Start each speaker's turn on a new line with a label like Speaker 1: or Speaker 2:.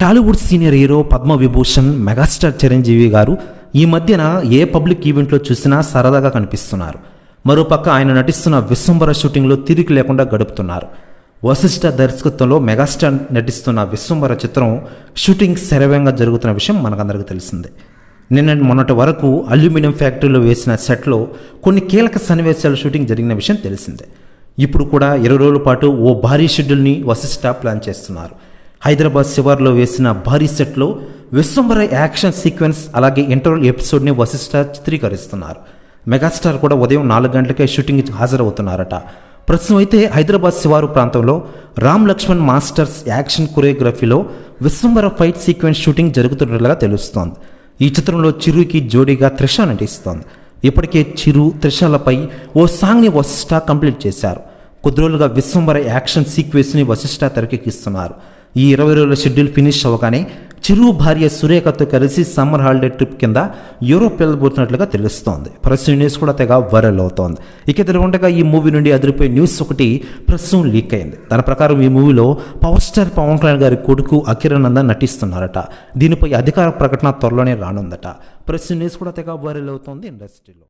Speaker 1: Tollywood senior hero Padma Vibhushan megastar Chiranjeevi garu ఈ మధ్యన ఏ public ఈవెంట్లో చూసినా సరదాగా కనిపిస్తున్నారు. మరోపక్క ఆయన నటిస్తున్న విశ్వంబర షూటింగ్లో తిరిగి లేకుండా గడుపుతున్నారు. వశిష్ఠ దర్శకత్వంలో మెగాస్టార్ నటిస్తున్న విశ్వంబర చిత్రం షూటింగ్ శరవేగంగా జరుగుతున్న విషయం మనకందరికీ తెలిసిందే. నిన్న మొన్నటి వరకు అల్యూమినియం ఫ్యాక్టరీలో వేసిన సెట్లో కొన్ని కీలక సన్నివేశాల షూటింగ్ జరిగిన విషయం తెలిసిందే. ఇప్పుడు కూడా ఇరవై రోజుల పాటు ఓ భారీ షెడ్యూల్ని వశిష్ఠ ప్లాన్ చేస్తున్నారు. హైదరాబాద్ శివార్లో వేసిన భారీ సెట్లో విశ్వంబర యాక్షన్ సీక్వెన్స్ అలాగే ఇంటర్వల్ ఎపిసోడ్ని వశిష్ఠ చిత్రీకరిస్తున్నారు. మెగాస్టార్ కూడా ఉదయం నాలుగు గంటలకే షూటింగ్ హాజరవుతున్నారట. ప్రస్తుతం అయితే హైదరాబాద్ శివారు ప్రాంతంలో రామ్ లక్ష్మణ్ మాస్టర్స్ యాక్షన్ కొరియోగ్రఫీలో విశ్వంబర ఫైట్ సీక్వెన్స్ షూటింగ్ జరుగుతున్నట్లుగా తెలుస్తోంది. ఈ చిత్రంలో చిరుకి జోడీగా త్రిష నటిస్తోంది. ఇప్పటికే చిరు త్రిషలపై ఓ సాంగ్ని వశిష్ఠ కంప్లీట్ చేశారు. కొద్ది రోజులుగా విశ్వంబర యాక్షన్ సీక్వెన్స్ని వశిష్ఠ తెరకెక్కిస్తున్నారు. ఈ ఇరవై రోజుల షెడ్యూల్ ఫినిష్ అవ్వగానే చిరు భార్య సురేఖతో కలిసి సమ్మర్ హాలిడే ట్రిప్ కింద యూరోప్ వెళ్ళబోతున్నట్లుగా తెలుస్తోంది. ప్రస్తుతం న్యూస్ కూడా తెగ వైరల్ అవుతోంది. ఇక ఇద్దరు ఉండగా ఈ మూవీ నుండి అదిరిపోయే న్యూస్ ఒకటి ప్రస్తుతం లీక్ అయింది. దాని ప్రకారం ఈ మూవీలో పవర్ స్టార్ పవన్ కళ్యాణ్ గారి కొడుకు అఖిరానందన్ నటిస్తున్నారట. దీనిపై అధికార ప్రకటన త్వరలోనే రానుందట. ప్రస్తుతం న్యూస్ కూడా తెగ వైరల్ అవుతోంది ఇండస్ట్రీలో